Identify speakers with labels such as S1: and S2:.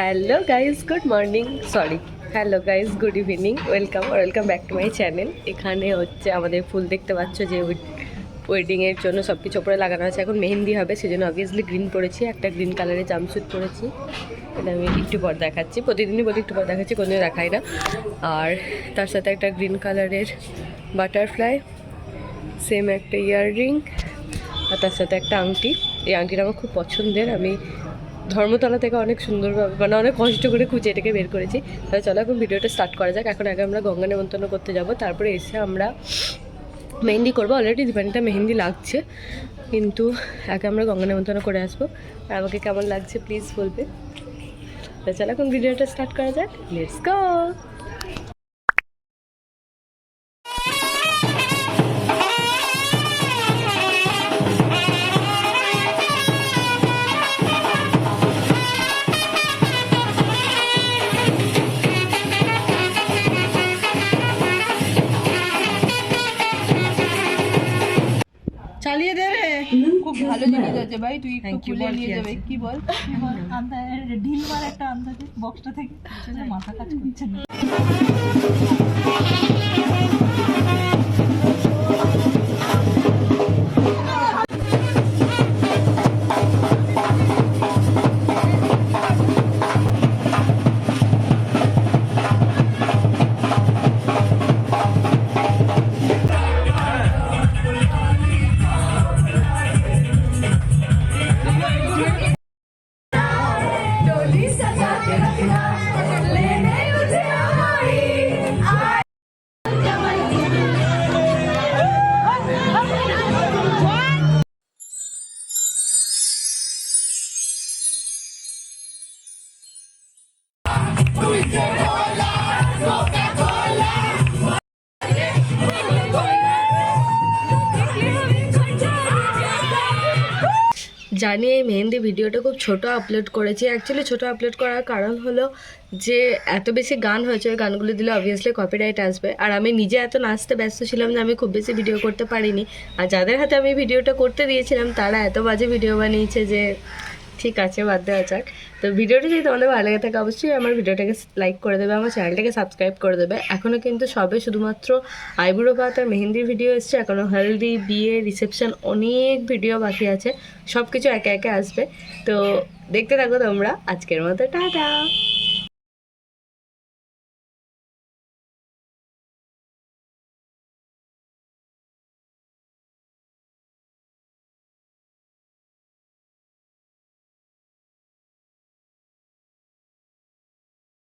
S1: Hello guys good morning sorry hello guys good evening welcome welcome back to my channel এখানে হচ্ছে আমাদের ফুল দেখতে পাচ্ছ যে ওয়েডিংয়ের জন্য সব কিছু ওপরে লাগানো আছে। এখন মেহেন্দি হবে, সেজন্য অবভিয়াসলি গ্রিন পরেছি, একটা গ্রিন কালারের জামস্যুট পরেছি। এটা আমি একটু পর দেখাচ্ছি। প্রতিদিনই বলি একটু পর দেখাচ্ছি কোনো দেখাই না। আর তার সাথে একটা গ্রিন কালারের বাটারফ্লাই সেম একটা ইয়াররিং আর তার সাথে একটা আংটি। এই আংটিটা আমার খুব পছন্দের। আমি ধর্মতলা থেকে অনেক সুন্দরভাবে মানে অনেক কষ্ট করে খুঁজে এটাকে বের করেছি। তাহলে চলো এখন ভিডিওটা স্টার্ট করা যাক। এখন আগে আমরা গঙ্গা নেমন্তন্ন করতে যাব। তারপরে এসে আমরা মেহেন্দি করব। অলরেডি দিপানিটা মেহেন্দি লাগছে। কিন্তু আগে আমরা গঙ্গা নেমন্তন্ন করে আসব। আর আমাকে কেমন লাগছে প্লিজ বলবে। তাহলে চলো এখন ভিডিওটা স্টার্ট করা যাক। লেটস গো চালিয়ে দেবে
S2: খুব ভালো জিনিস আছে ভাই তুই একটু খুলে
S1: বল
S2: নিয়ে
S1: কি
S2: যাবে? কি বল?
S3: ঢিল মার একটা আন্দাজে বক্সটা থেকে মাথা কাজ করছে না।
S1: জানি এই মেহেন্দি ভিডিওটা খুব ছোট আপলোড করেছি। অ্যাকচুয়ালি ছোট আপলোড করার কারণ হলো যে এত বেশি গান হয়েছে, ওই গানগুলো দিলে অবভিয়াসলি কপিরাইট আসবে। আর আমি নিজে এত নাচতে ব্যস্ত ছিলাম যে আমি খুব বেশি ভিডিও করতে পারিনি। আর যাদের হাতে আমি ভিডিওটা করতে দিয়েছিলাম, তারা এত বাজে ভিডিও বানিয়েছে যে ঠিক আছে, বাদ দেওয়া যাক। তো ভিডিওটি যদি তোমাদের ভালো লেগে থাকে, অবশ্যই আমার ভিডিওটাকে লাইক করে দেবে, আমার চ্যানেলটাকে সাবস্ক্রাইব করে দেবে। এখনও কিন্তু সবে শুধুমাত্র আইব্রো ভাত আর মেহেন্দির ভিডিও এসছে এখনও হেলদি বিয়ে রিসেপশন অনেক ভিডিও বাকি আছে সব কিছু একে একে আসবে। তো দেখতে থাকো তোমরা, আজকের মতো, টাটা!